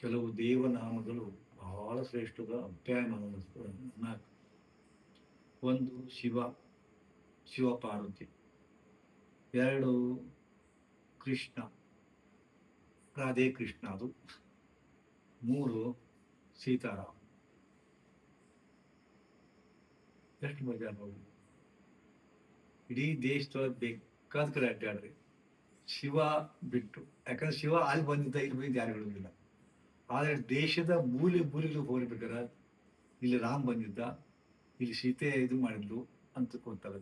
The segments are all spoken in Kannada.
ಕೆಲವು ದೇವನಾಮಗಳು ಬಹಳ ಶ್ರೇಷ್ಠದ ನಾಲ್ಕು. ಒಂದು ಶಿವ ಶಿವ ಪಾರ್ವತಿ. ಎರಡು ಕೃಷ್ಣ, ರಾಧೆ ಕೃಷ್ಣ ಅದು. ಮೂರು ಸೀತಾರಾಮ್. ಎಷ್ಟು ಮಜಾ ನೋಡಿ. ಇಡೀ ದೇಶದೊಳಗೆ ಬೇಕಾದ ಕಡೆ ಅಡ್ಡಾಡ್ರಿ. ಶಿವ ಬಿಟ್ಟು, ಯಾಕಂದ್ರೆ ಶಿವ ಅಲ್ಲಿ ಬಂದಿದ್ದ ಇಲ್ಲಿ ಬಂದಿದ್ದು ಯಾರು ಆದರೆ ದೇಶದ ಮೂಲೆ ಮೂಲೆಗಳು ಹೋಗ್ಬೇಕಾರೆ ಇಲ್ಲಿ ರಾಮ್ ಬಂದಿದ್ದ, ಇಲ್ಲಿ ಸೀತೆ ಇದು ಮಾಡಿದ್ಲು ಅಂತ ಗೊತ್ತಾಗ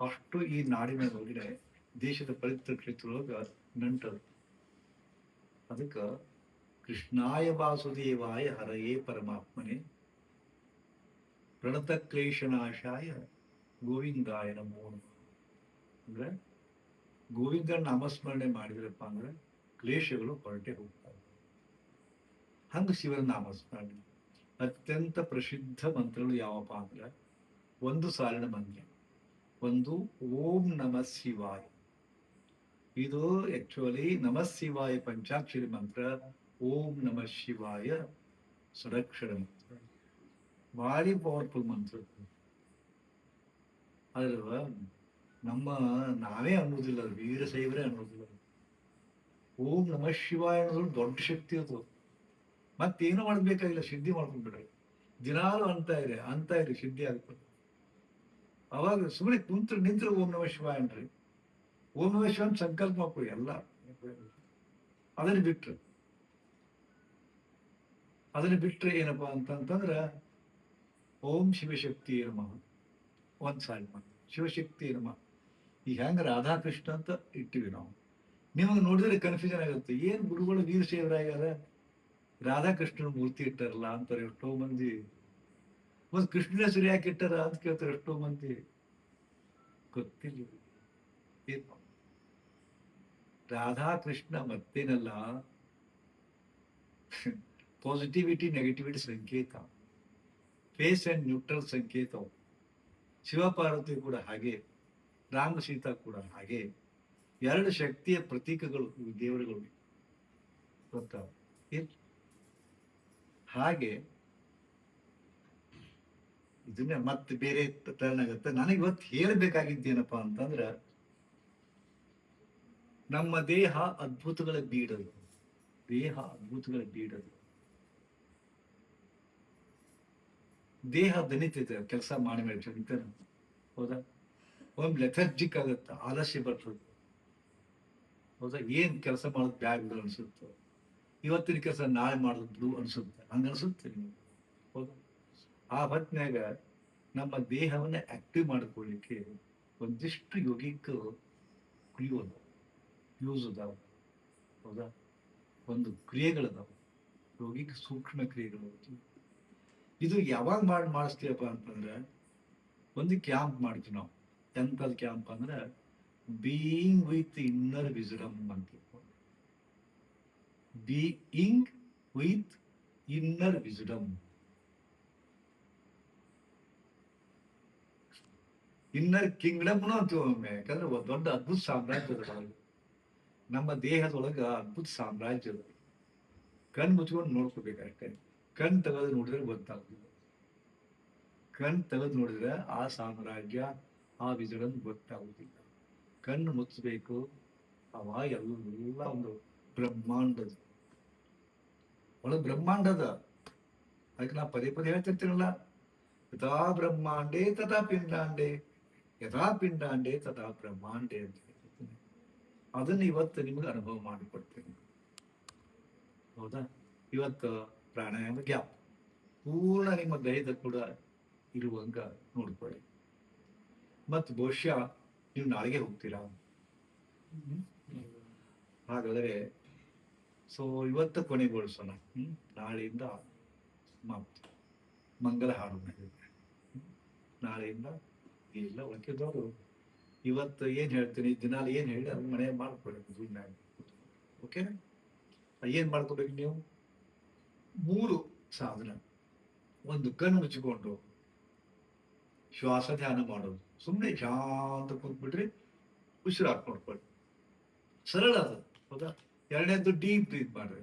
ಅಷ್ಟು ಈ ನಾಡಿನ ಒಳಗಡೆ ದೇಶದ ಪವಿತ್ರ ಕ್ಷೇತ್ರದೊಳಗೆ ನಂಟರು. ಅದಕ್ಕೆ ಕೃಷ್ಣಾಯ ವಾಸುದೇವಾಯ ಹರಯೇ ಪರಮಾತ್ಮನೆ. ಪ್ರಣತ ಕ್ಲೇಶನಾಶಾಯ ಗೋವಿಂದಾಯ ನಮಃ. ಅಂದ್ರೆ ಗೋವಿಂದನ ನಾಮಸ್ಮರಣೆ ಮಾಡಿದ್ರಪ್ಪ ಅಂದ್ರೆ ಕ್ಲೇಶಗಳು ಹೊರಟೆ ಹೋಗ್ತವೆ. ಹಂಗ ಶಿವನ ನಾಮಸ್ಮರಣೆ ಅತ್ಯಂತ ಪ್ರಸಿದ್ಧ ಮಂತ್ರಗಳು ಯಾವಪ್ಪ ಅಂದ್ರೆ, ಒಂದು ಸಾಲಿನ ಮಂತ್ರ, ಒಂದು ಓಂ ನಮ ಶಿವಾಯ. ಇದು ಆಕ್ಚುಲಿ ನಮ ಶಿವಾಯ ಪಂಚಾಕ್ಷರಿ ಮಂತ್ರ, ಓಂ ನಮ ಶಿವಾಯ ಸುರಕ್ಷರ ಮಂತ್ರ. ಭಾರಿ ಪವರ್ಫುಲ್ ಮಂತ್ರ ಅದರ ನಮ್ಮ ನಾವೇ ಅನ್ನೋದಿಲ್ಲ, ವೀರ ವೀರಶೈವರೇ ಅನ್ನೋದಿಲ್ಲ. ಓಂ ನಮ ಶಿವಾಯ ಅನ್ನೋದು ದೊಡ್ಡ ಶಕ್ತಿ ಅದು. ಮತ್ತೇನು ಮಾಡ್ಬೇಕಾಗಿಲ್ಲ, ಸಿದ್ಧಿ ಮಾಡ್ಕೊಂಡ್ಬಿಡ್ರಿ ದಿನಾಲು ಅಂತ ಇದೆ, ಅಂತ ಇರಿ ಸಿದ್ಧಿ ಆಗ್ತದೆ ಅವಾಗ ಸುಮ್ಮನೆ ಕುಂತ್ರು ನಿಂತ್ರು ಓಂ ನಮ ಶಿವ ಏನ್ರಿ ಓಂ ನಮ ಶಿವ ಸಂಕಲ್ಪ ಮಾಡ್ಕೊಳ್ಳಿ ಎಲ್ಲ. ಅದನ್ನ ಬಿಟ್ರು. ಅದನ್ನ ಬಿಟ್ರೆ ಏನಪ್ಪಾ ಅಂತಂತಂದ್ರ ಓಂ ಶಿವಶಕ್ತಿ ನಮಃ. ಒಂದ್ ಸಾರಿ ಮಾಡಿ ಶಿವಶಕ್ತಿ ಏನಮ್ಮ ಈ ಹೆಂಗ ರಾಧಾಕೃಷ್ಣ ಅಂತ ಇಟ್ಟಿವಿ ನಾವು. ನಿಮಗೆ ನೋಡಿದ್ರೆ ಕನ್ಫ್ಯೂಷನ್ ಆಗುತ್ತೆ. ಏನ್ ಗುರುಗಳು ವೀರಶೈವರಾಗ್ಯಾರ? ರಾಧಾಕೃಷ್ಣನ ಮೂರ್ತಿ ಇಟ್ಟಾರಲ್ಲ ಅಂತಾರೆ ಎಷ್ಟೋ ಮಂದಿ. ಮತ್ ಕೃಷ್ಣನ ಹೆಸರು ಯಾಕೆ ಇಟ್ಟಾರ ಅಂತ ಕೇಳ್ತಾರೆ ಎಷ್ಟೋ ಮಂದಿ. ಗೊತ್ತಿಲ್ಲ. ಏನು. ರಾಧಾಕೃಷ್ಣ ಮತ್ತೇನಲ್ಲ. ಪಾಸಿಟಿವಿಟಿ ನೆಗೆಟಿವಿಟಿ ಸಂಕೇತ. ಫೇಸ್ ಅಂಡ್ ನ್ಯೂಟ್ರಲ್ ಸಂಕೇತ. ಶಿವಪಾರ್ವತಿ ಕೂಡ ಹಾಗೆ. ರಾಮ ಸೀತಾ ಕೂಡ ಹಾಗೆ. ಎರಡು ಶಕ್ತಿಯ ಪ್ರತೀಕಗಳು ದೇವರುಗಳು ಗೊತ್ತಾ ಏನ್? ಹಾಗೆ ಇದನ್ನ ಮತ್ತೆ ಬೇರೆ ಟರ್ನ್ ಆಗುತ್ತೆ. ನನಗೆ ಇವತ್ತು ಹೇಳಬೇಕಾಗಿದ್ದೇನಪ್ಪ ಅಂತಂದ್ರ, ನಮ್ಮ ದೇಹ ಅದ್ಭುತಗಳ ಬೀಡದು ದೇಹ ಅದ್ಭುತಗಳ ಬೀಡದು ದೇಹ ದನಿತೈತೆ ಕೆಲಸ ಮಾಡಿ ಮಾಡಿ ಹೌದಾ? ಒಮ್ಮೆ ಲೆಥರ್ಜಿಕ್ ಆಗುತ್ತೆ, ಆಲಸ್ಯ ಬರ್ತದೆ. ಹೌದಾ? ಏನ್ ಕೆಲಸ ಮಾಡೋದು ಬ್ಯಾಗ್ ಅನ್ಸುತ್ತೆ. ಇವತ್ತಿನ ಕೆಲಸ ನಾಳೆ ಮಾಡಿದ್ರು ಅನ್ಸುತ್ತೆ. ಹಂಗೆ ಅನ್ಸುತ್ತೆ ಹೌದಾ? ಆ ಹೊತ್ತಿನಾಗ ನಮ್ಮ ದೇಹವನ್ನ ಆಕ್ಟಿವ್ ಮಾಡ್ಕೊಳ್ಳಿಕ್ಕೆ ಒಂದಿಷ್ಟು ಯೋಗಿಕ ಕ್ರಿಯೆ ಅದಾವ. ಯೂಸ್ ಅದಾವ. ಹೌದಾ? ಒಂದು ಕ್ರಿಯೆಗಳದಾವ. ಯೋಗಿಕ ಸೂಕ್ಷ್ಮ ಕ್ರಿಯೆಗಳು ಇದು ಯಾವಾಗ ಮಾಡಿ ಮಾಡಿಸ್ತೀವಪ್ಪ ಅಂತಂದ್ರೆ ಒಂದು ಕ್ಯಾಂಪ್ ಮಾಡ್ತೀವಿ ನಾವು. ಎಂಥದ್ದು ಕ್ಯಾಂಪ್ ಅಂದ್ರೆ ಬೀಯಿಂಗ್ ವಿತ್ ಇನ್ನರ್ ವಿಸ್ಡಮ್ ಅಂತ being with inner wisdom inner ಕಿಂಗ್ಡಮ್ನು ಅಂತೀವಿ ಒಮ್ಮೆ, ಯಾಕಂದ್ರೆ ದೊಡ್ಡ ಅದ್ಭುತ ಸಾಮ್ರಾಜ್ಯ ನಮ್ಮ ದೇಹದೊಳಗ ಅದ್ಭುತ ಸಾಮ್ರಾಜ್ಯ. ಅದ ಕಣ್ ಮುಚ್ಕೊಂಡು ನೋಡ್ಕೋಬೇಕಷ್ಟೇ ಕಣ್ ತೆಗೆದು ನೋಡಿದ್ರೆ ಗೊತ್ತಾಗುದಿಲ್ಲ ಕಣ್ ತೆಗೆದು ನೋಡಿದ್ರೆ ಆ ಸಾಮ್ರಾಜ್ಯ, ಆ ವಿಜಡನ್ ಗೊತ್ತಾಗುದಿಲ್ಲ ಕಣ್ಣು ಮುಚ್ಚಬೇಕು. ಅವ ಎಲ್ಲ ಒಂದು ಬ್ರಹ್ಮಾಂಡದ ಒಳಗೆ ಅದ ಅದಕ್ಕೆ ನಾ ಪದೇ ಪದೇ ಹೇಳ್ತಿರ್ತೀನಲ್ಲ, ಯಥಾ ಬ್ರಹ್ಮಾಂಡೇ ತಥಾ ಪಿಂಡಾಂಡೆ, ಯಥಾ ಪಿಂಡಾಂಡೆ ತಥಾ ಬ್ರಹ್ಮಾಂಡೆ ಅಂತ ಹೇಳ್ತೀನಿ ಅದನ್ನ ಇವತ್ತು ನಿಮ್ಗೆ ಅನುಭವ ಮಾಡಿಕೊಡ್ತೀನಿ. ಹೌದಾ? ಇವತ್ತು ಪ್ರಾಣಾಯಾಮ ಗ್ಯಾಪ್ ಪೂರ್ಣ ನಿಮ್ಮ ದೇಹದ ಕೂಡ ಇರುವಂಗ ನೋಡ್ಕೊಳ್ಳಿ. ಮತ್ತು ಬಹುಶಃ ನೀವು ನಾಳೆಗೆ ಹೋಗ್ತೀರಾ? ಹಾಗಾದರೆ ಸೊ ಇವತ್ತು ಕೊನೆಗೊಳಿಸೋಣ. ನಾಳೆಯಿಂದ ಮಂಗಲ ಹಾಡು ನಾಳೆಯಿಂದ ಇಲ್ಲ ಉಳ್ಕಿದವರು ಇವತ್ತು ಏನ್ ಹೇಳ್ತೀನಿ? ದಿನಾಲು ಏನ್ ಹೇಳಿ ಅದನ್ನ ಮನೆ ಮಾಡ್ಕೊಳ್ಬೇಕು ಓಕೆ ಏನ್ ಮಾಡ್ಕೊಬೇಕು ನೀವು? ಮೂರು ಸಾಧನ. ಒಂದು ಕಣ್ಣು ಮುಚ್ಚಿಕೊಂಡು ಶ್ವಾಸ ಧ್ಯಾನ ಮಾಡೋದು. ಸುಮ್ಮನೆ ಶಾಂತ ಕೂತ್ಬಿಟ್ರಿ ಉಸಿರಾಕ್ ನೋಡ್ಕೊಳ್ಳಿ ಸರಳ ಅದು. ಹೌದಾ? ಎರಡನೇದ್ದು ಡೀಪ್ ಬ್ರೀತ್ ಮಾಡ್ರಿ.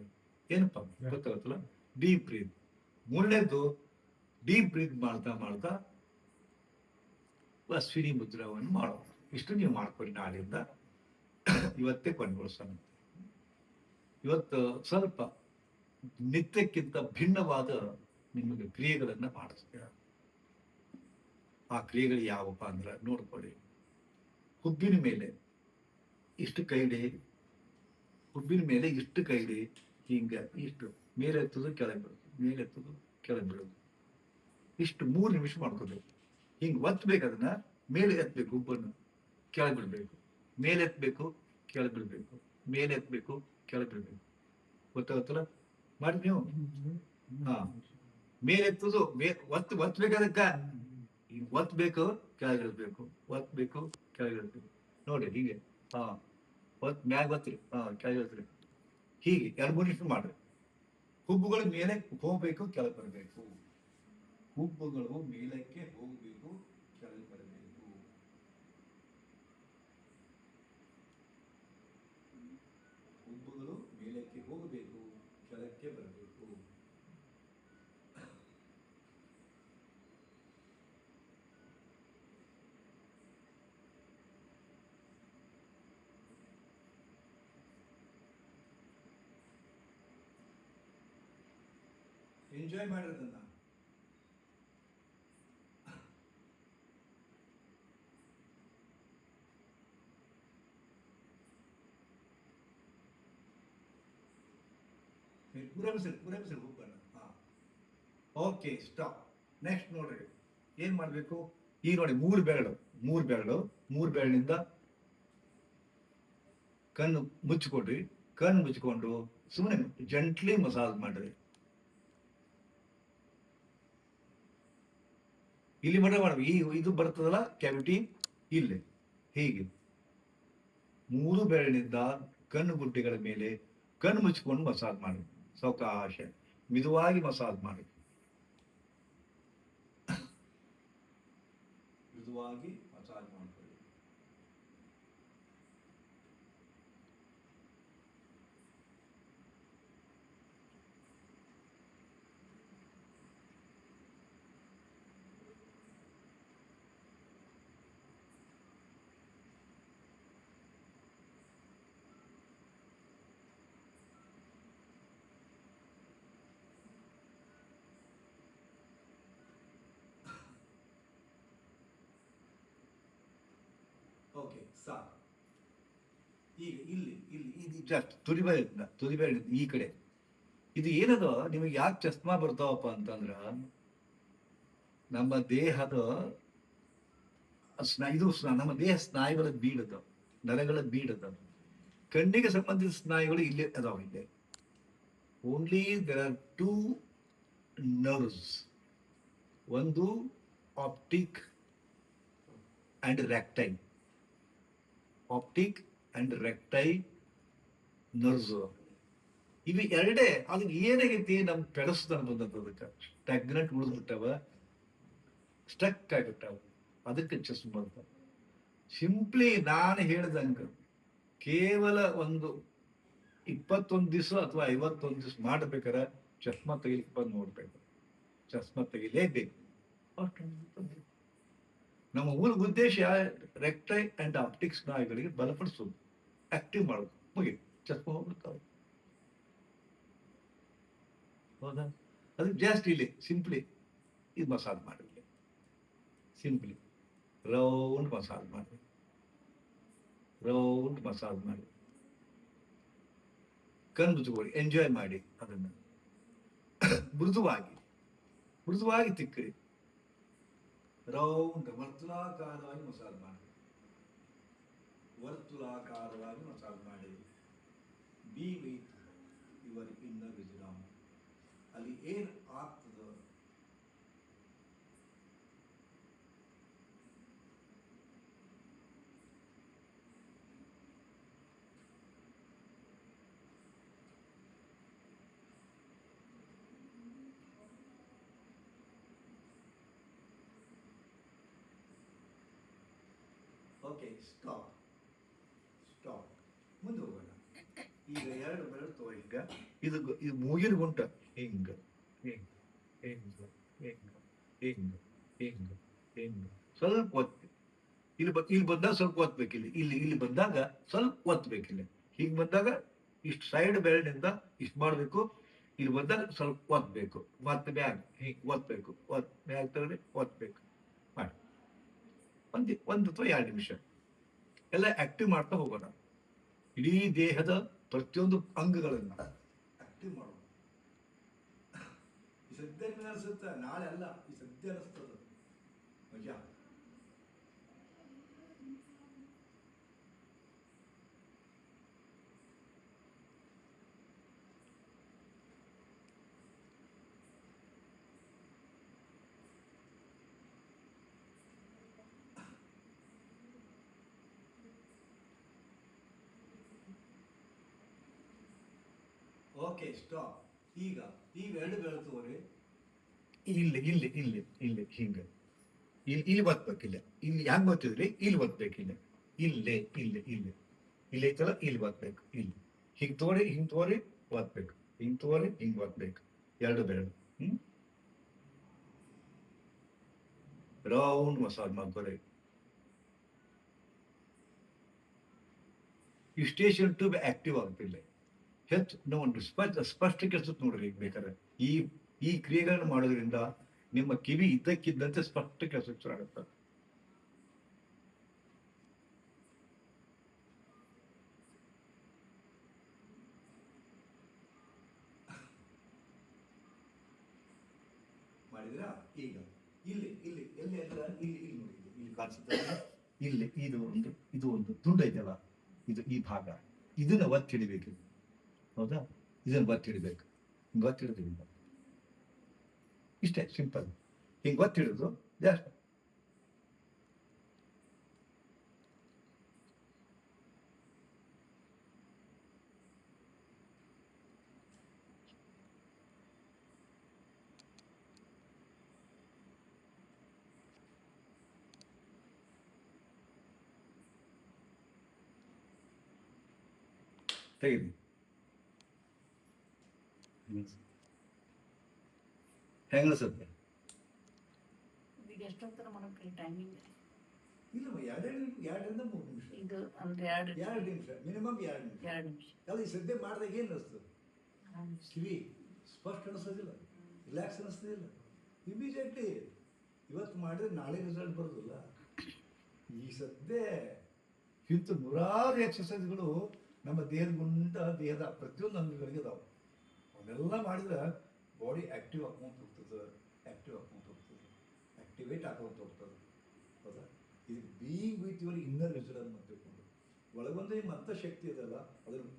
ಏನಪ್ಪ ಗೊತ್ತಾಗುತ್ತಲ್ಲ? ಡೀಪ್ ಬ್ರೀತ್ ಮೂರನೇದ್ದು ಡೀಪ್ ಬ್ರೀತ್ ಮಾಡ್ತಾ ಮಾಡ್ತಾ ಅಶ್ವಿನಿ ಮುದ್ರಾವನ್ನು ಮಾಡೋ ಇಷ್ಟು ನೀವು ಮಾಡ್ಕೊಳ್ಳಿ ನಾಳೆಯಿಂದ. ಇವತ್ತೇ ಕೊನೆಗೊಳಿಸೋಣ ಇವತ್ತು ಸ್ವಲ್ಪ ನಿತ್ಯಕ್ಕಿಂತ ಭಿನ್ನವಾದ ನಿಮಗೆ ಕ್ರಿಯೆಗಳನ್ನು ಮಾಡಿಸ್ತೀರ ಆ ಕ್ರಿಯೆಗಳು ಯಾವಪ್ಪ ಅಂದ್ರೆ ನೋಡ್ಕೊಳ್ಳಿ. ಹುಬ್ಬಿನ ಮೇಲೆ ಇಷ್ಟು ಕೈಡಿ ಹುಬ್ಬಿನ ಮೇಲೆ ಇಷ್ಟು ಕೈಲಿ ಹಿಂಗ ಇಷ್ಟು ಮೇಲೆ ಎತ್ತದು ಕೆಳಗೆ ಬಿಡೋದು ಮೇಲೆ ಎತ್ತದು ಕೆಳಗೆ ಬಿಡೋದು ಇಷ್ಟು ಮೂರು ನಿಮಿಷ ಮಾಡ್ಕೋಬೇಕು. ಹಿಂಗೆ ಒತ್ತಬೇಕು ಅದನ್ನ, ಮೇಲೆ ಎತ್ತಬೇಕು ಹುಬ್ಬನ್ನು ಕೆಳಗೆ ಬಿಡಬೇಕು ಮೇಲೆ ಎತ್ತಬೇಕು ಕೆಳಗೆ ಬಿಡಬೇಕು ಮೇಲೆ ಎತ್ತಬೇಕು ಕೆಳಗೆ ಬಿಡಬೇಕು ಗೊತ್ತಾಗುತ್ತಲ್ಲ ಮಾಡಿ ನೀವು? ಹಾ. ಮೇಲೆ ಎತ್ತದು ಮೇ- ಒತ್ತು ಒತ್ತಬೇಕು ಅದಕ್ಕ? ಹಿಂಗ್ ಒತ್ತಬೇಕು ಕೆಳಗಿಡ್ಬೇಕು. ಒತ್ತಬೇಕು ಕೆಳಗಿಡ್ಬೇಕು. ನೋಡಿ, ಹೀಗೆ. ಹಾ. ಒತ್ ಮ್ಯಾಗ ಒತ್ತಿರಿ ಹಾ ಕೆಳಗಿಳಿಸ್ರಿ ಹೀಗೆ ಎರಡು ಮೂರು ಮಾಡ್ರಿ. ಹುಬ್ಬುಗಳು ಮೇಲೆ ಹೋಗ್ಬೇಕು, ಕೆಳಗೆ ಬರಬೇಕು. ಹುಬ್ಬುಗಳು ಮೇಲಕ್ಕೆ ಹೋಗಬೇಕು, ಕೆಳಗೆ ಬರಬೇಕು. ಹುಬ್ಬುಗಳು ಮೇಲಕ್ಕೆ ಹೋಗಬೇಕು, ಕೆಳಕ್ಕೆ ಬರಬೇಕು. ಎಂಜಾಯ್ ಮಾಡಿರೋದನ್ನ. ಪೂರೈಸಿರಿ ಹುಬ್ಬನ್ನು ಹಾ. ಓಕೆ ಸ್ಟಾಪ್ ನೆಕ್ಸ್ಟ್ ನೋಡ್ರಿ. ಏನ್ ಮಾಡಬೇಕು? ಈಗ ನೋಡಿ ಮೂರು ಬೆರಳು ಮೂರು ಬೆರಳು, ಮೂರು ಬೆರಳಿನಿಂದ ಕಣ್ಣು ಮುಚ್ಚಿಕೊಡ್ರಿ. ಕಣ್ಣು ಮುಚ್ಚಿಕೊಂಡು ಸುಮ್ಮನೆ ಜಂಟ್ಲಿ ಮಸಾಜ್ ಮಾಡ್ರಿ. ಇಲ್ಲಿ ಮಟ್ಟ ಮಾಡ್ಬೇಕು. ಈ ಇದು ಬರ್ತದಲ್ಲ ಕ್ಯಾವಿಟಿ ಇಲ್ಲಿ. ಹೀಗೆ. ಮೂರು ಬೆರಳಿನಿಂದ ಕಣ್ಣು ಗುಡ್ಡೆಗಳ ಮೇಲೆ ಕಣ್ಣು ಮುಚ್ಚಿಕೊಂಡು ಮಸಾಜ್ ಮಾಡಿ ಸೌಕಾಶ ಮಿದುವಾಗಿ ಮಸಾಜ್ ಮಾಡಿ ಮಿದುವಾಗಿ ಮಸಾಜ್ ಮಾಡ್ಕೊಳ್ಳಿ ಓಕೆ ಈಗ ಇಲ್ಲಿ ಇಲ್ಲಿ ಜಸ್ಟ್ ಈ ಕಡೆ. ಇದು ಏನದು? ನಿಮಗೆ ಯಾಕೆ ಚಸ್ಮಾ ಬರ್ತಾವಪ್ಪ ಅಂತಂದ್ರ ನಮ್ಮ ದೇಹದ ಸ್ನಾ, ಇದು ನಮ್ಮ ದೇಹ ಸ್ನಾಯುಗಳ ಬೀಡದ ನರಗಳ ಬೀಡದ ಕಣ್ಣಿಗೆ ಸಂಬಂಧಿಸಿದ ಸ್ನಾಯುಗಳು ಇಲ್ಲೇ ಅದಾವ ಇಲ್ಲಿ. Only there are two nerves ಒಂದು ಆಪ್ಟಿಕ್ ಅಂಡ್ ರೆಕ್ಟೈಲ್ ಆಪ್ಟಿಕ್ ಅಂಡ್ ರೆಕ್ಟೈ ನರ್ವ್ಸ್ ಇವು ಎರಡೇ ಅದು ಏನಾಗೈತಿ ನಮ್ ಬಂದದ್ದು ಅದಕ್ಕೆ. ಸ್ಟಾಗ್ನೆಂಟ್ ಉಳಿದ್ಬಿಟ್ಟವ ಸ್ಟಕ್ ಆಗಿಬಿಟ್ಟವ. ಅದಕ್ಕೆ ಚಸ್ಮ ಬಂತ. ಸಿಂಪ್ಲಿ ನಾನು ಹೇಳ್ದಂಗ ಕೇವಲ ಒಂದು ಇಪ್ಪತ್ತೊಂದು ದಿವಸ ಅಥವಾ ಐವತ್ತೊಂದು ದಿವಸ ಮಾಡ್ಬೇಕಾರೆ ಚಸ್ಮಾ ತೆಗಿಲಿಕ್ಕೆ ಬಂದು ನೋಡ್ಬೇಕು. ಚಸ್ಮಾ ತೆಗಿಲೇಬೇಕು. ನಮ್ಮ ಮೂಲ ಉದ್ದೇಶ ರೆಕ್ಟೈ ಅಂಡ್ ಆಪ್ಟಿಕ್ಸ್ ಸ್ನಾಯುಗಳಿಗೆ ಬಲಪಡಿಸೋದು ಆಕ್ಟಿವ್ ಮಾಡೋದು ಮುಗಿ ಚಸ್ಮ ಹೋಗ್ಬಿಡ್ತಾವೆ ಹೌದಾ? ಅದು ಜಾಸ್ತಿ ಇಲ್ಲಿ ಸಿಂಪ್ಲಿ ಇದು ಮಸಾಜ್ ಮಾಡಿ ಸಿಂಪ್ಲಿ ರೌಂಡ್ ಮಸಾಜ್ ಮಾಡಿ ರೌಂಡ್ ಮಸಾಜ್ ಮಾಡಿ ಕಣ್ ಮುಚ್ಚಿಕೊಳ್ಳಿ ಎಂಜಾಯ್ ಮಾಡಿ ಅದನ್ನು. ಮೃದುವಾಗಿ ಮೃದುವಾಗಿ ತಿಕ್ಕಿರಿ ರೌಂಡ್ ವರ್ತುಲಾಕಾರವಾಗಿ ಮಸಾಜ್ ಮಾಡಿ ವರ್ತುಲಾಕಾರವಾಗಿ ಮಸಾಜ್ ಮಾಡಿ be with your inner wisdom ಅಲ್ಲಿ ಏನ್ ಆಗ್ತದ ಓಕೆ ಸ್ಟಾಪ್ ಸ್ಟಾಪ್ ಮುಂದೆ ಹೋಗೋಣ ಈಗ ಎರಡು ಬೆರಳು ತೋ ಹಿಂಗ ಇದು ಇದು ಮೂಗಿನ ಗುಂಟ ಹಿಂಗ. ಹಿಂಗ. ಹಿಂಗ. ಹಿಂಗ. ಹಿಂಗ. ಹಿಂಗ. ಹಿಂಗ. ಸ್ವಲ್ಪ ಒತ್ತಿ. ಇಲ್ಲಿ ಬ ಇಲ್ಲಿ ಬಂದಾಗ ಸ್ವಲ್ಪ ಒತ್ತಬೇಕು ಇಲ್ಲಿ ಇಲ್ಲಿ ಬಂದಾಗ ಸ್ವಲ್ಪ ಒತ್ತಬೇಕು ಇಲ್ಲಿ ಹಿಂಗ್ ಬಂದಾಗ ಇಷ್ಟು ಸೈಡ್ ಬೆರಳಿನಿಂದ ಇಷ್ಟು ಮಾಡಬೇಕು. ಇಲ್ಲಿ ಬಂದಾಗ ಸ್ವಲ್ಪ ಒತ್ತಬೇಕು ಮತ್ತೆ ಬ್ಯಾಗ್ ಹಿಂಗ್ ಒತ್ತಬೇಕು ಒತ್ ಬ್ಯಾಗ್ ತಗೊಂಡು ಒತ್ತಬೇಕು ಒಂದು ಒಂದು ಅಥವಾ ಎರಡು ನಿಮಿಷ. ಎಲ್ಲ ಆಕ್ಟಿವ್ ಮಾಡ್ತಾ ಹೋಗೋಣ. ಇಡೀ ದೇಹದ ಪ್ರತಿಯೊಂದು ಅಂಗಗಳನ್ನ. ಆಕ್ಟಿವ್ ಮಾಡೋಣ. ಈ ಸದ್ಯ ಅನಿಸುತ್ತ? ನಾಳೆ ಅಲ್ಲ, ಈ ಸದ್ಯ ಅನಿಸ್ತದ ಮಜಾ ಓಕೆ ಸ್ಟಾಪ್ ಈಗ ಈಗ ಎರಡು ಬೆರಳು ತಗೋರಿ ಇಲ್ಲಿ ಇಲ್ಲಿ ಇಲ್ಲಿ ಇಲ್ಲಿ, ಹಿಂಗ. ಇಲ್ಲಿ ಇಲ್ಲಿ ಒತ್ಬೇಕಿಲ್ಲ ಇಲ್ಲಿ. ಹೆಂಗ್ ಒತ್ತಿದ್ರಿ ಇಲ್ಲಿ ಒತ್ಬೇಕಿಲ್ಲ ಇಲ್ಲೇ. ಇಲ್ಲಿ ಇಲ್ಲಿ ಇಲ್ಲಿ. ಐತಲ್ಲ, ಇಲ್ಲಿ ಒತ್ಬೇಕು ಇಲ್ಲಿ. ಹಿಂಗ್ ತೋರಿ ಹಿಂಗ್ ತೋರಿ ಒತ್ಬೇಕು ಹಿಂಗ್ ತೋರಿ, ಹಿಂಗ್ ಒತ್ಬೇಕು ಎರಡು ಬೆರಳು ಹ್ಮ್? ರೌಂಡ್ ಮಸಾಜ್ ಮಾಡ್ಕೊರಿ. ಈ ಸ್ಟೇಷನ್ ಟ್ಯೂಬ್ ಆಕ್ಟಿವ್ ಆಗ್ತಿಲ್ಲ. ಹೆಚ್ಚು ಒಂದು ಸ್ಪಷ್ಟ ಸ್ಪಷ್ಟ ಕೆಲಸ ನೋಡ್ರಿ ಈಗ ಬೇಕಾದ್ರೆ. ಈ ಈ ಕ್ರಿಯೆಗಳನ್ನು ಮಾಡೋದ್ರಿಂದ ನಿಮ್ಮ ಕಿವಿ ಇದ್ದಕ್ಕಿದ್ದಂತೆ ಸ್ಪಷ್ಟ ಕೆಲಸ ಶುರುವಾಗುತ್ತೆ ಇಲ್ಲಿ ಇದು ಒಂದು ಇದು ಒಂದು ತುಂಡು ಇದೆಯಲ್ಲ ಇದು ಈ ಭಾಗ. ಇದನ್ನ ಒತ್ತಿ ಹಿಡಿಬೇಕು. ಹೌದಾ? ಇದನ್ನ ಒತ್ತಿ ಹಿಡಿಬೇಕು ಹಿಂಗೆ ಒತ್ತಿ ಹಿಡಿದು ಹಿಂಗೆ. ಇಷ್ಟೇ, ಸಿಂಪಲ್. ಹಿಂಗೆ ಒತ್ತಿ ಹಿಡಿದು ಜಾಸ್ತಿ. ತೆಗೀರಿ ಹೆಂಗ ಅನ್ಸುತ್ತೆ ಈಗ ಎಷ್ಟೊತ್ತರ ಮಾಡಕ್ಕೆ ಟೈಮಿಂಗ್ ಇಲ್ಲ ಎರಡು ಎರಡರಿಂದ ಮೂರು ನಿಮಿಷ. ಇದು ಅಂದ್ರೆ ಎರಡು ಎರಡು ನಿಮಿಷ ಮಿನಿಮಮ್ ಎರಡು ನಿಮಿಷ. ಎರಡು ನಿಮಿಷ. ಅಲ್ಲ ಈ ಸದ್ಯ ಮಾಡಿದಾಗ ಏನು ಅನಿಸ್ತದೆ ಕಿವಿ ಸ್ಪಷ್ಟ ಅನಿಸೋದಿಲ್ಲ ರಿಲ್ಯಾಕ್ಸ್ ಅನಿಸ್ತದಿಲ್ಲ ಇಮಿಡಿಯೇಟ್ಲಿ ಇವತ್ತು ಮಾಡಿದ್ರೆ ನಾಳೆ ರಿಸಲ್ಟ್ ಬರೋದಿಲ್ಲ. ಈ ಸದ್ಯ ಇಂಥ ನೂರಾರು ಎಕ್ಸಸೈಸ್ಗಳು ನಮ್ಮ ದೇಹದ ಗುಂಡ ದೇಹದ ಪ್ರತಿಯೊಂದು ಅಂಗಗಳಿಗೆ ಅದಾವೆ. ಅವನ್ನೆಲ್ಲ ಮಾಡಿದ್ರೆ ಬಾಡಿ ಆಕ್ಟಿವ್ ಹಾಕೊಂತ ಹೋಗ್ತದೆ ಆಕ್ಟಿವ್ ಹಾಕೊಂತ ಹೋಗ್ತದೆ ಆಕ್ಟಿವೇಟ್ ಹಾಕೊಂತ ಹೋಗ್ತದೆ. ಹೌದಾ? ಇದು being with your inner result ಅಂತ ತಿಳ್ಕೊಂಡು. ಒಳಗೊಂದು ಮತ್ತೆ ಶಕ್ತಿ ಇದೆಲ್ಲ ಅದನ್ನು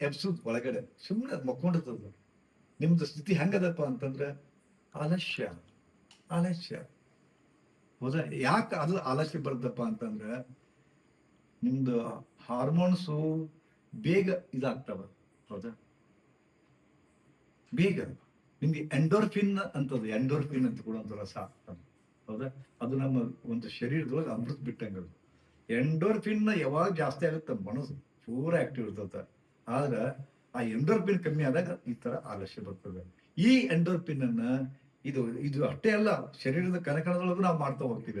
ಎಬ್ಸುದ್ ಒಳಗಡೆ. ಸುಮ್ಮನೆ ಅದು ಮಕ್ಕೊಂಡಿರ್ತದ ನಿಮ್ದು ಸ್ಥಿತಿ ಹೆಂಗದಪ್ಪ ಅಂತಂದ್ರೆ ಆಲಸ್ಯ ಆಲಸ್ಯ ಹೌದಾ? ಯಾಕೆ ಅದು ಆಲಸ್ಯ ಬರ್ದಪ್ಪ ಅಂತಂದ್ರೆ ನಿಮ್ದು ಹಾರ್ಮೋನ್ಸು ಬೇಗ ಇದಾಗ್ತವ ಹೌದಾ? ಬೇಗ. ನಿಮ್ಗೆ ಎಂಡೋರ್ಫಿನ್ ಅಂತದ್ದು ಎಂಡೋರ್ಫಿನ್ ಅಂತ ಕೂಡ ಒಂದು ರಸ ಹೌದಾ? ಅದು ನಮ್ಮ ಒಂದು ಶರೀರದೊಳಗೆ ಅಮೃತ ಬಿಟ್ಟಂಗೆ ಎಂಡೋರ್ಫಿನ್ ಯಾವಾಗ ಜಾಸ್ತಿ ಆಗುತ್ತೆ? ಮನಸ್ಸು ಪೂರ ಆಕ್ಟಿವ್ ಇರ್ತದೆ. ಆದ್ರೆ ಆ ಎಂಡೋರ್ಫಿನ್ ಕಮ್ಮಿ ಆದಾಗ ಈ ತರ ಆಲಸ್ಯ ಬರ್ತದೆ. ಈ ಎಂಡೋರ್ಫಿನ್ ಅನ್ನ ಇದು ಇದು ಅಷ್ಟೇ ಅಲ್ಲ, ಶರೀರದ ಕನಕನದೊಳಗೂ ನಾವು ಮಾಡ್ತಾ ಹೋಗ್ತೀವಿ.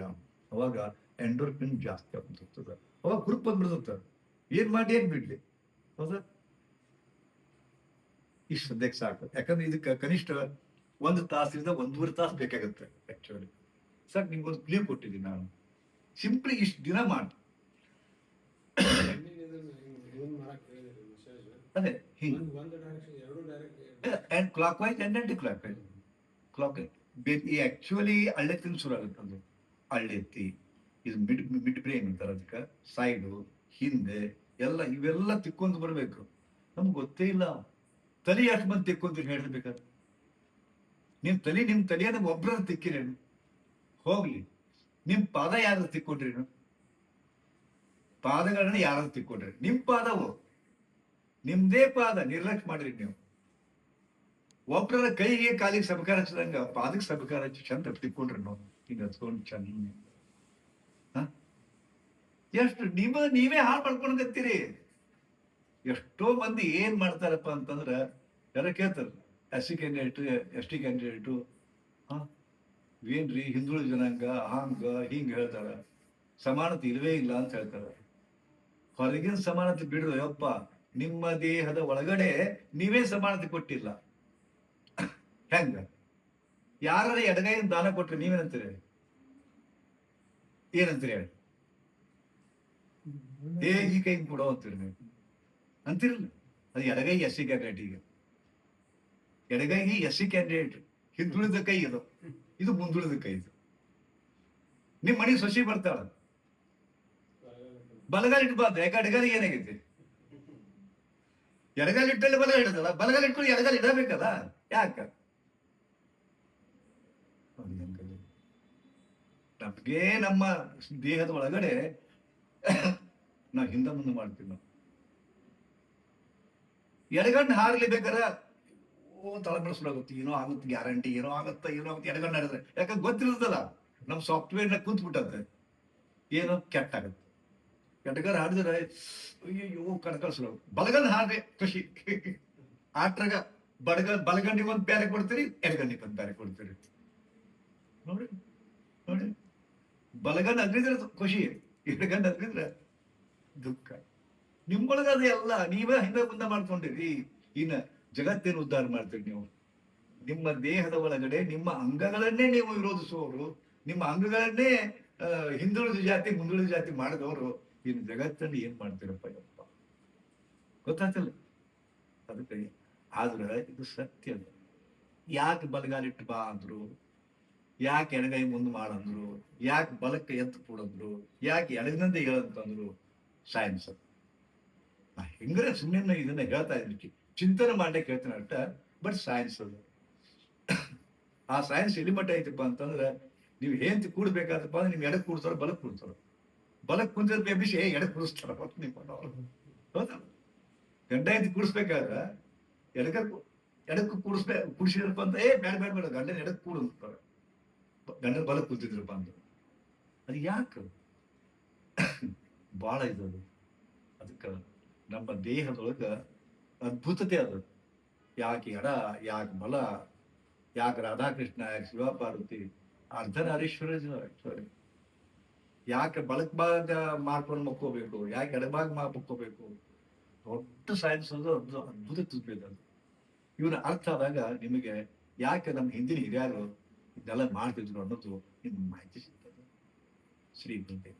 ಅವಾಗ ಎಂಡೋರ್ಫಿನ್ ಜಾಸ್ತಿ ಆಗ್ತದೆ ಅವಾಗ ಹುರುಪ್ ಬಂದ್ಬಿಡ್ತದೆ. ಏನ್ ಮಾಡಿ, ಏನ್ ಬಿಡ್ಲಿ? ಹೌದಾ? ಇಷ್ಟು ಸದ್ಯಕ್ಕೆ ಸಾಕು. ಯಾಕಂದ್ರೆ ಇದಕ್ಕೆ ಕನಿಷ್ಠ ಒಂದು ತಾಸಿಂದ ಒಂದೂವರೆ ತಾಸು ಬೇಕಾಗುತ್ತೆ ಆಕ್ಚುಲಿ ನಿಮ್ಗೆ ಒಂದು ಕ್ಲೀವ್ ಕೊಟ್ಟಿದ್ದೀನಿ ನಾನು. ಸಿಂಪ್ಲಿ ಇಷ್ಟು ದಿನ ಮಾಡಿ. ಅದೇ, ಹಿಂಗೆ. Clockwise and anticlockwise clock ಈ ಆಕ್ಚುಲಿ ಅಳ್ಳೆ ತಿನ್ ಶುರು ಆಗುತ್ತೆ ಅದು. ಅಳ್ಳೆತ್ತಿ ಇದು ಮಿಡ್ ಮಿಡ್ ಬ್ರೈನ್ ಅಂತಾರೆ ಅದಕ್ಕೆ. ಸೈಡು ಹಿಂದೆ. ಎಲ್ಲ ಇವೆಲ್ಲ ತಿಕ್ಕೊಂಡು ಬರಬೇಕು. ನಮ್ಗೆ ಗೊತ್ತೇ ಇಲ್ಲ. ತಲೆ ಯಾಕೆ ಬಂದು ತಿಕ್ಕೊಂತೀನಿ ಹೇಳ್ಬೇಕಾದ್ರೆ? ನಿಮ್ ತಲೆ ನಿಮ್ ತಲೆಯನ್ನ ಒಬ್ಬರ ತಿಕ್ಕಿರೇನು? ಹೋಗ್ಲಿ. ನಿಮ್ ಪಾದ ಯಾರು ತಿಕ್ಕೊಂಡ್ರಿ ಪಾದಗಳನ್ನ ಯಾರು ತಿಕ್ಕೊಂಡ್ರಿ. ನಿಮ್ ಪಾದವು? ನಿಮ್ದೇ ಪಾದ, ನಿರ್ಲಕ್ಷ್ಯ ಮಾಡ್ರಿ ನೀವು. ಒಬ್ಬರ ಕೈಗೆ ಕಾಲಿಗೆ ಸಬಕಾರ ಹಚ್ಚಿದಂಗ ಪಾದಕ್ಕೆ ಸಬಕಾರ ಹಚ್ಚಿ ಚಂದ ತಿಕ್ಕೊಂಡ್ರಿ ನಾವು ಹಿಂಗ ಹಚ್ಕೊಂಡು ಹ? ಎಷ್ಟು ನಿಮ್ಮ, ನೀವೇ ಹಾಳು ಮಾಡ್ಕೊಂಡ್ಕತ್ತೀರಿ ಎಷ್ಟೋ ಮಂದಿ ಏನ್ ಮಾಡ್ತಾರಪ್ಪ ಅಂತಂದ್ರ ಯಾರ ಕೇಳ್ತಾರೆ, S C candidate, S T candidate ಏನ್ರಿ ಹಿಂದುಳಿದ ಜನಾಂಗ, ಹಾಂಗ, ಹಿಂಗೆ ಹೇಳ್ತಾರ. ಸಮಾನತೆ ಇಲ್ವೇ ಇಲ್ಲ ಅಂತ ಹೇಳ್ತಾರ. ಹೊರಗಿನ ಸಮಾನತೆ ಬಿಡ್ರು, ಯಪ್ಪ, ನಿಮ್ಮ ದೇಹದ ಒಳಗಡೆ ನೀವೇ ಸಮಾನತೆ ಕೊಟ್ಟಿಲ್ಲ. ಹೆಂಗ? ಯಾರ ಎಡಗೈನ ದಾನ ಕೊಟ್ರೆ ನೀವೇನಂತೀರಿ? ಏನಂತೀರಿ ಹೇಳಿ? ಏ, ಈ ಕೈ ಕೊಡೋ ಅಂತಿರ್ಬೇಕು ಅಂತಿರಲ್ಲ ಅದು ಎಡಗೈ ಎಸ್ ಸಿ ಈಗ. ಎಡಗೈಗೆ ಎಸ್ ಸಿ ಕ್ಯಾಂಡಿಡೇಟ್, ಹಿಂದುಳಿದ ಕೈ ಇದು. ಇದು ಮುಂದುಳಿದ ಕೈ ಇದು. ನಿಮ್ಮ ಮನೆಗೆ ಸೊಸಿ ಬರ್ತಾಳ. ಬಲಗಾಲ ಇಟ್ಬಾರ್ದು ಯಾಕೆ ಎಡಗಾಲ ಏನಾಗೈತಿ? ಎಡಗಾಲ ಇಟ್ಟಲ್ಲಿ ಬಲಗಾಲ ಇಡದಲ್ಲ? ಬಲಗಾಲ ಇಟ್ಕೊಂಡು ಎಡಗಾಲ ಇಡಬೇಕಲ್ಲ? ಯಾಕ? ಟಪ್ಗೆ ನಮ್ಮ ದೇಹದ ಒಳಗಡೆ ನಾವು ಹಿಂದೆ ಮುಂದೆ ಮಾಡ್ತೀವಿ ನಾವು ಎಡಗಣ್ಣು ಹಾರ್ಲಿ ಬೇಕಾರ ಓ, ತಳ ಬೆಳೆಸ್ಬಿಡಾಗುತ್ತೆ. ಏನೋ ಆಗುತ್ತೆ, ಗ್ಯಾರಂಟಿ, ಏನೋ ಆಗುತ್ತೆ ಏನೋ ಆಗುತ್ತೆ, ಎಡಗಣ್ಣು ಹಾಡಿದ್ರೆ ಯಾಕಂದ್ರೆ ಗೊತ್ತಿರ್ತದಲ್ಲ ನಮ್ಮ ಸಾಫ್ಟ್ವೇರ್ನ ಕುಂತ್ ಬಿಟ್ಟತ್ತೆ ಏನೋ ಕೆಟ್ಟ ಆಗುತ್ತೆ ಎಡಗರ್ ಹಾಡಿದ್ರೆ ಅಯ್ಯೋ ಕಣಕಳಿಸ್ಲಾಗ ಬಲಗನ್ ಹಾಡ್ರಿ ಖುಷಿ ಆಟ್ರಾಗ ಬಡಗ ಬಲಗಂಡಿಗೆ ಒಂದು ಬೇರೆ ಕೊಡ್ತೀರಿ ಎಡಗಂಡಿಗೆ ಒಂದು ಬೇರೆ ಕೊಡ್ತೀರಿ. ನೋಡಿ ನೋಡಿ ಬಲಗನ್ ಅಗ್ರಿದ್ರೆ ಖುಷಿ. ಎಡಗಂಡ್ ಅಗ್ರಿದ್ರೆ ದುಃಖ. ನಿಮ್ಮೊಳಗ ಅದು ಎಲ್ಲ, ನೀವೇ ಹಿಂದೆ ಮುಂದೆ ಮಾಡ್ಕೊಂಡಿರಿ. ಇನ್ನ ಜಗತ್ತೇನು ಉದ್ಧಾರ ಮಾಡ್ತೀರಿ ನೀವು? ನಿಮ್ಮ ದೇಹದ ಒಳಗಡೆ, ನಿಮ್ಮ ಅಂಗಗಳನ್ನೇ ನೀವು ವಿರೋಧಿಸುವವರು, ನಿಮ್ಮ ಅಂಗಗಳನ್ನೇ ಹಿಂದುಳಿದ ಜಾತಿ, ಮುಂದುಳಿದ ಜಾತಿ ಮಾಡಿದವರು ಇನ್ನು ಜಗತ್ತನ್ನು ಏನ್ ಮಾಡ್ತೀರಪ್ಪ ಯಪ್ಪ? ಗೊತ್ತಾಗ್ತಿಲ್ಲ? ಅದಕ್ಕೆ ಆದ್ರೆ ಇದು ಸತ್ಯ. ಯಾಕೆ ಬಲಗಾಲಿಟ್ಟು ಬಾ ಅಂದ್ರು? ಯಾಕೆ ಎಡಗೈ ಮುಂದೆ ಮಾಡಂದ್ರು ಯಾಕೆ ಬಲಕ್ಕೆ ಎತ್ತು ಕೊಡಂದ್ರು? ಯಾಕೆ ಎಡಗಿನಂತೆ ಹೇಳಂತಂದ್ರು? ಸೈನ್ಸ್ ಅದು ನಾ ಹೆಂಗ್ರೆ ಸುಮ್ಮನೆ ಇದನ್ನ ಹೇಳ್ತಾ ಇದ್ದೀನಿ ಚಿಂತನೆ ಮಾಡ್ಲಿಕ್ಕೆ ಹೇಳ್ತೀನಿ ಅಷ್ಟ ಬಟ್ ಸೈನ್ಸ್ ಅದು ಆ ಸೈನ್ಸ್ ಎಲ್ಲಿ ಮಟ್ಟ ಐತಪ್ಪ ಅಂತಂದ್ರೆ ನೀವು ಹೆಂತಿ ಕೂಡ್ಬೇಕಾದಪ್ಪ ಅಂದ್ರೆ ನೀವು ಎಡಕ್ ಕೂಡ್ತಾರ ಬಲಕ್ ಕೂಡ್ತಾರ ಬಲಕ್ ಕುಂತಿದ್ ಬೇಬಿಸಿ ಎಡಕ್ ಕೂಡಿಸ್ತಾರ ಹೊತ್ತು ನಿಮ್ಮನವ್ರು ಹೌದಾ ಗಂಡ ಹೆಂತಿ ಕೂಡಿಸ್ಬೇಕಾದ್ರ ಎಡಕ ಎಡಕ್ಕೆ ಕೂಡಿಸ್ಬೇ ಕೂಡಿಸಿದ್ರಪ್ಪ ಅಂತ ಏ ಬೇಡ ಬೇಡ ಬೇಡ ಗಂಡನ ಎಡಕ್ ಕೂಡು ಅಂತಾರೆ ಗಂಡನ ಬಲಕ್ ಕೂತಿದ್ರಪ್ಪ ಅಂತ ಅದು ಯಾಕೆ ಬಹಳ ಇದದು ಅದಕ್ಕೆ ನಮ್ಮ ದೇಹದೊಳಗೆ ಅದ್ಭುತತೆ ಅದು. ಯಾಕೆ ಎಡ, ಯಾಕೆ ಬಲ, ಯಾಕೆ ರಾಧಾಕೃಷ್ಣ, ಯಾಕೆ ಶಿವಪಾರ್ವತಿ, ಅರ್ಧನಾರೀಶ್ವರ ಸಾರಿ ಯಾಕೆ ಬಲಕ್ ಭಾಗ ಮಾಡ್ಕೊಂಡು ಮಕ್ಕೋಬೇಕು, ಯಾಕೆ ಎಡಭಾಗ ಮಾ, ಮಕ್ಕೋಬೇಕು. ದೊಡ್ಡ ಸೈನ್ಸ್ ಅದು ಅದು ಅದ್ಭುತ ತುಂಬಿದೆ ಅದು ಇವನ ಅರ್ಥ ಆದಾಗ ನಿಮಗೆ ಯಾಕೆ ನಮ್ಮ ಹಿಂದಿನ ಹಿರಿಯರು ಇದೆಲ್ಲ ಮಾಡ್ತಿದ್ರು ಅನ್ನೋದು ನಿಮ್ಗೆ ಮಾಹಿತಿ ಸಿಗ್ತದೆ. ಶ್ರೀ ಗುರುದೇವ್.